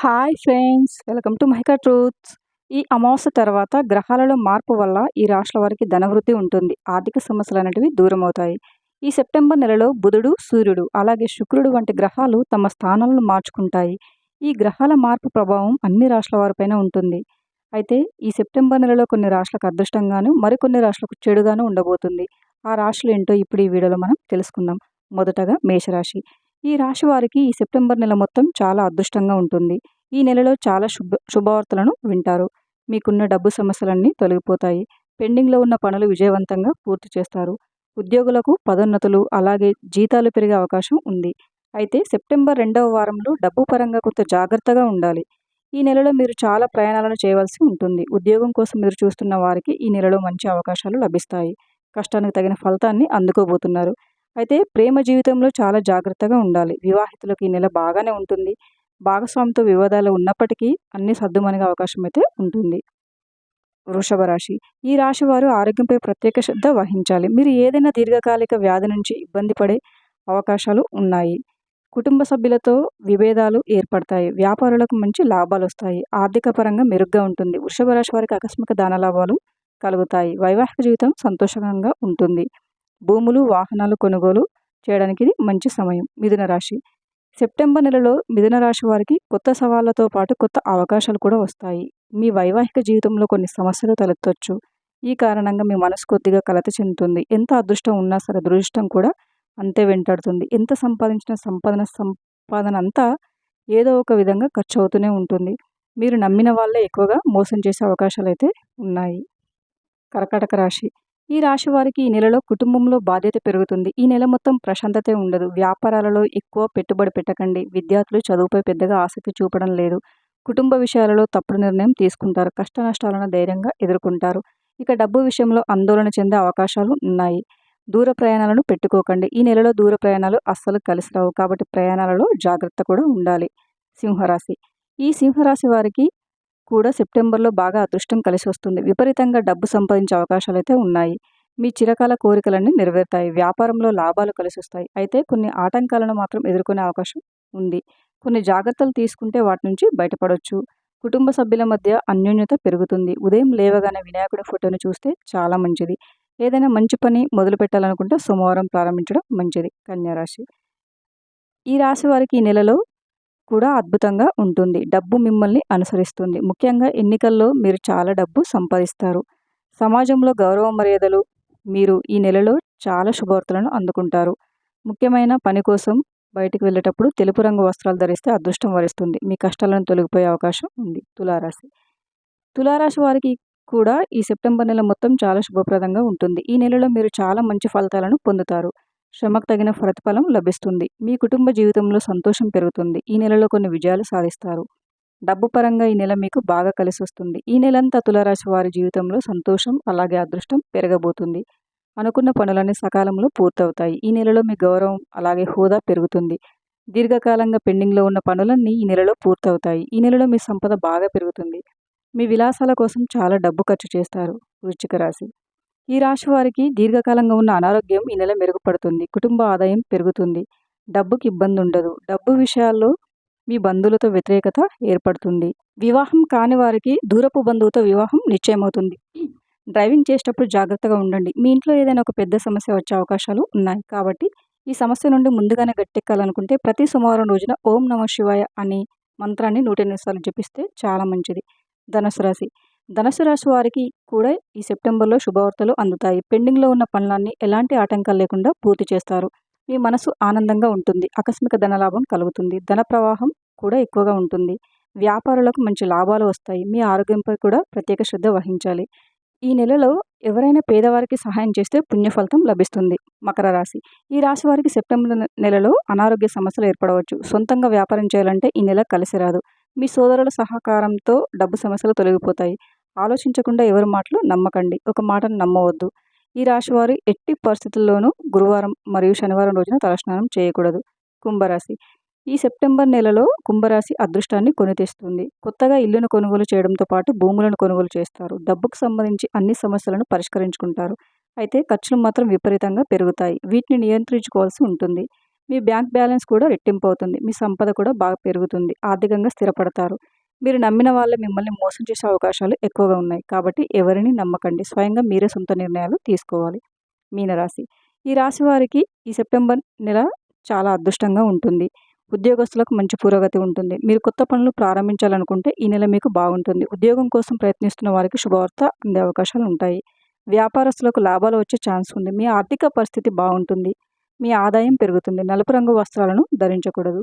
Hi friends welcome to మైకా truths. ఈ అమావాస్య తర్వాత గ్రహాలలో మార్పు వల్ల ఈ రాష్ట్రాల వారికి ధనవృద్ధి ఉంటుంది. ఆర్థిక సమస్యలు అనేటివి దూరం అవుతాయి ఈ సెప్టెంబర్ నెలలో బుధుడు సూర్యుడు అలాగే శుక్రుడు వంటి గ్రహాలు తమ స్థానాలను మార్చుకుంటాయి. ఈ గ్రహాల మార్పు ప్రభావం అన్ని రాష్ట్రాల వారిపైన ఉంటుంది. అయితే ఈ సెప్టెంబర్ నెలలో కొన్ని రాష్ట్రాలకు అదృష్టంగాను మరికొన్ని రాష్ట్రాలకు చెడుగాను ఉండబోతుంది. ఆ రాశులు ఏంటో ఇప్పుడు ఈ వీడియోలో మనం తెలుసుకుందాం. మొదటగా మేషరాశి. ఈ రాశి వారికి ఈ సెప్టెంబర్ నెల మొత్తం చాలా అదృష్టంగా ఉంటుంది. ఈ నెలలో చాలా శుభ శుభవార్తలను వింటారు. మీకున్న డబ్బు సమస్యలన్నీ తొలగిపోతాయి. పెండింగ్లో ఉన్న పనులు విజయవంతంగా పూర్తి చేస్తారు. ఉద్యోగులకు పదోన్నతులు అలాగే జీతాలు పెరిగే అవకాశం ఉంది. అయితే సెప్టెంబర్ రెండవ వారంలో డబ్బు పరంగా కొంత జాగ్రత్తగా ఉండాలి. ఈ నెలలో మీరు చాలా ప్రయాణాలను చేయవలసి ఉంటుంది. ఉద్యోగం కోసం మీరు చూస్తున్న వారికి ఈ నెలలో మంచి అవకాశాలు లభిస్తాయి. కష్టానికి తగిన ఫలితాన్ని అందుకోబోతున్నారు. అయితే ప్రేమ జీవితంలో చాలా జాగ్రత్తగా ఉండాలి. వివాహితులకు ఈ నెల బాగానే ఉంటుంది. భాగస్వామితో వివాదాలు ఉన్నప్పటికీ అన్ని సర్దుమనిగే అవకాశం అయితే ఉంటుంది. వృషభ రాశి. ఈ రాశి వారు ఆరోగ్యంపై ప్రత్యేక శ్రద్ధ వహించాలి. మీరు ఏదైనా దీర్ఘకాలిక వ్యాధి నుంచి ఇబ్బంది పడే అవకాశాలు ఉన్నాయి. కుటుంబ సభ్యులతో విభేదాలు ఏర్పడతాయి. వ్యాపారులకు మంచి లాభాలు వస్తాయి. ఆర్థిక పరంగా మెరుగ్గా ఉంటుంది. వృషభ రాశి వారికి ఆకస్మిక దాన లాభాలు కలుగుతాయి. వైవాహిక జీవితం సంతోషంగా ఉంటుంది. భూములు వాహనాలు కొనుగోలు చేయడానికి ఇది మంచి సమయం. మిథున రాశి. సెప్టెంబర్ నెలలో మిథున రాశి వారికి కొత్త సవాళ్ళతో పాటు కొత్త అవకాశాలు కూడా వస్తాయి. మీ వైవాహిక జీవితంలో కొన్ని సమస్యలు తలెత్తవచ్చు ఈ కారణంగా మీ మనసు కొద్దిగా కలత చెందుతుంది. ఎంత అదృష్టం ఉన్నా సరే దురదృష్టం కూడా అంతే వెంటాడుతుంది. ఎంత సంపాదించిన సంపాదన సంపాదన అంతా ఏదో ఒక విధంగా ఖర్చు అవుతూనే ఉంటుంది. మీరు నమ్మిన వాళ్ళే ఎక్కువగా మోసం చేసే అవకాశాలు అయితే ఉన్నాయి. కర్కాటక రాశి. ఈ రాశి వారికి ఈ నెలలో కుటుంబంలో బాధ్యత పెరుగుతుంది. ఈ నెల మొత్తం ప్రశాంతతే ఉండదు. వ్యాపారాలలో ఎక్కువ పెట్టుబడి పెట్టకండి. విద్యార్థులు చదువుపై పెద్దగా ఆసక్తి చూపడం లేదు. కుటుంబ విషయాలలో తప్పుడు నిర్ణయం తీసుకుంటారు. కష్ట నష్టాలను ధైర్యంగా ఎదుర్కొంటారు. ఇక డబ్బు విషయంలో ఆందోళన చెందే అవకాశాలు ఉన్నాయి. దూర ప్రయాణాలను పెట్టుకోకండి. ఈ నెలలో దూర ప్రయాణాలు అస్సలు కలిసి రావు. కాబట్టి ప్రయాణాలలో జాగ్రత్త కూడా ఉండాలి. సింహరాశి. ఈ సింహరాశి వారికి కూడా సెప్టెంబర్లో బాగా అదృష్టం కలిసి వస్తుంది. విపరీతంగా డబ్బు సంపాదించే అవకాశాలు అయితే ఉన్నాయి. మీ చిరకాల కోరికలన్నీ నెరవేరుతాయి. వ్యాపారంలో లాభాలు కలిసి వస్తాయి. అయితే కొన్ని ఆటంకాలను మాత్రం ఎదుర్కొనే అవకాశం ఉంది. కొన్ని జాగ్రత్తలు తీసుకుంటే వాటి నుంచి బయటపడవచ్చు కుటుంబ సభ్యుల మధ్య అన్యోన్యత పెరుగుతుంది. ఉదయం లేవగానే వినాయకుడి ఫోటోని చూస్తే చాలా మంచిది. ఏదైనా మంచి పని మొదలు పెట్టాలనుకుంటే సోమవారం ప్రారంభించడం మంచిది. కన్యారాశి. ఈ రాశి వారికి ఈ నెలలో కూడా అద్భుతంగా ఉంటుంది. డబ్బు మిమ్మల్ని అనుసరిస్తుంది. ముఖ్యంగా ఎన్నికల్లో మీరు చాలా డబ్బు సంపాదిస్తారు. సమాజంలో గౌరవ మర్యాదలు మీరు ఈ నెలలో చాలా శుభవార్తలను అందుకుంటారు. ముఖ్యమైన పని కోసం బయటికి వెళ్ళేటప్పుడు తెలుపు రంగు వస్త్రాలు ధరిస్తే అదృష్టం వరిస్తుంది. మీ కష్టాలను తొలగిపోయే అవకాశం ఉంది. తులారాశి. తులారాశి వారికి కూడా ఈ సెప్టెంబర్ నెల మొత్తం చాలా శుభప్రదంగా ఉంటుంది. ఈ నెలలో మీరు చాలా మంచి ఫలితాలను పొందుతారు. శ్రమకు తగిన ప్రతిఫలం లభిస్తుంది. మీ కుటుంబ జీవితంలో సంతోషం పెరుగుతుంది. ఈ నెలలో కొన్ని విజయాలు సాధిస్తారు. డబ్బు పరంగా ఈ నెల మీకు బాగా కలిసి వస్తుంది ఈ నెలంతా తులరాశి వారి జీవితంలో సంతోషం అలాగే అదృష్టం పెరగబోతుంది. అనుకున్న పనులన్నీ సకాలంలో పూర్తవుతాయి. ఈ నెలలో మీ గౌరవం అలాగే హోదా పెరుగుతుంది. దీర్ఘకాలంగా పెండింగ్లో ఉన్న పనులన్నీ ఈ నెలలో పూర్తవుతాయి. ఈ నెలలో మీ సంపద బాగా పెరుగుతుంది. మీ విలాసాల కోసం చాలా డబ్బు ఖర్చు చేస్తారు. వృశ్చిక రాశి ఈ రాశి వారికి దీర్ఘకాలంగా ఉన్న అనారోగ్యం ఈ నెల మెరుగుపడుతుంది. కుటుంబ ఆదాయం పెరుగుతుంది. డబ్బుకి ఇబ్బంది ఉండదు. డబ్బు విషయాల్లో మీ బంధువులతో వ్యతిరేకత ఏర్పడుతుంది. వివాహం కాని వారికి దూరపు బంధువుతో వివాహం నిశ్చయమవుతుంది. డ్రైవింగ్ చేసేటప్పుడు జాగ్రత్తగా ఉండండి. మీ ఇంట్లో ఏదైనా ఒక పెద్ద సమస్య వచ్చే అవకాశాలు ఉన్నాయి. కాబట్టి ఈ సమస్య నుండి ముందుగానే గట్టెక్కాలనుకుంటే ప్రతి సోమవారం రోజున ఓం నమ శివాయ అనే మంత్రాన్ని నూట ఎనిమిది సార్లు జపిస్తే చాలా మంచిది. ధనుసు రాశి. ధనుసు రాశి వారికి కూడా ఈ సెప్టెంబర్లో శుభవార్తలు అందుతాయి. పెండింగ్లో ఉన్న పనులన్నీ ఎలాంటి ఆటంకాలు లేకుండా పూర్తి చేస్తారు. మీ మనసు ఆనందంగా ఉంటుంది. ఆకస్మిక ధనలాభం కలుగుతుంది. ధన ప్రవాహం కూడా ఎక్కువగా ఉంటుంది. వ్యాపారులకు మంచి లాభాలు వస్తాయి. మీ ఆరోగ్యంపై కూడా ప్రత్యేక శ్రద్ధ వహించాలి. ఈ నెలలో ఎవరైనా పేదవారికి సహాయం చేస్తే పుణ్యఫలితం లభిస్తుంది. మకర రాశి. ఈ రాశి వారికి సెప్టెంబర్ నెలలో అనారోగ్య సమస్యలు ఏర్పడవచ్చు. సొంతంగా వ్యాపారం చేయాలంటే ఈ నెల కలిసి రాదు. మీ సోదరుల సహకారంతో డబ్బు సమస్యలు తొలగిపోతాయి. ఆలోచించకుండా ఎవరి మాటలు నమ్మకండి. ఒక మాటను నమ్మవద్దు. ఈ రాశివారు ఎట్టి పరిస్థితుల్లోనూ గురువారం మరియు శనివారం రోజున తలస్నానం చేయకూడదు. కుంభరాశి. ఈ సెప్టెంబర్ నెలలో కుంభరాశి అదృష్టాన్ని కొని తెస్తుంది కొత్తగా ఇల్లును కొనుగోలు చేయడంతో పాటు భూములను కొనుగోలు చేస్తారు. డబ్బుకు సంబంధించి అన్ని సమస్యలను పరిష్కరించుకుంటారు. అయితే ఖర్చులు మాత్రం విపరీతంగా పెరుగుతాయి. వీటిని నియంత్రించుకోవాల్సి ఉంటుంది. మీ బ్యాంక్ బ్యాలెన్స్ కూడా రెట్టింపు అవుతుంది. మీ సంపద కూడా బాగా పెరుగుతుంది. ఆర్థికంగా స్థిరపడతారు. మీరు నమ్మిన వాళ్ళే మిమ్మల్ని మోసం చేసే అవకాశాలు ఎక్కువగా ఉన్నాయి. కాబట్టి ఎవరిని నమ్మకండి. స్వయంగా మీరే సొంత నిర్ణయాలు తీసుకోవాలి. మీనరాశి. ఈ రాశి వారికి ఈ సెప్టెంబర్ నెల చాలా అదృష్టంగా ఉంటుంది. ఉద్యోగస్తులకు మంచి పురోగతి ఉంటుంది. మీరు కొత్త పనులు ప్రారంభించాలనుకుంటే ఈ నెల మీకు బాగుంటుంది. ఉద్యోగం కోసం ప్రయత్నిస్తున్న వారికి శుభవార్త అందే అవకాశాలు ఉంటాయి. వ్యాపారస్తులకు లాభాలు వచ్చే ఛాన్స్ ఉంది. మీ ఆర్థిక పరిస్థితి బాగుంటుంది. మీ ఆదాయం పెరుగుతుంది. నలుపు రంగు వస్త్రాలను ధరించకూడదు.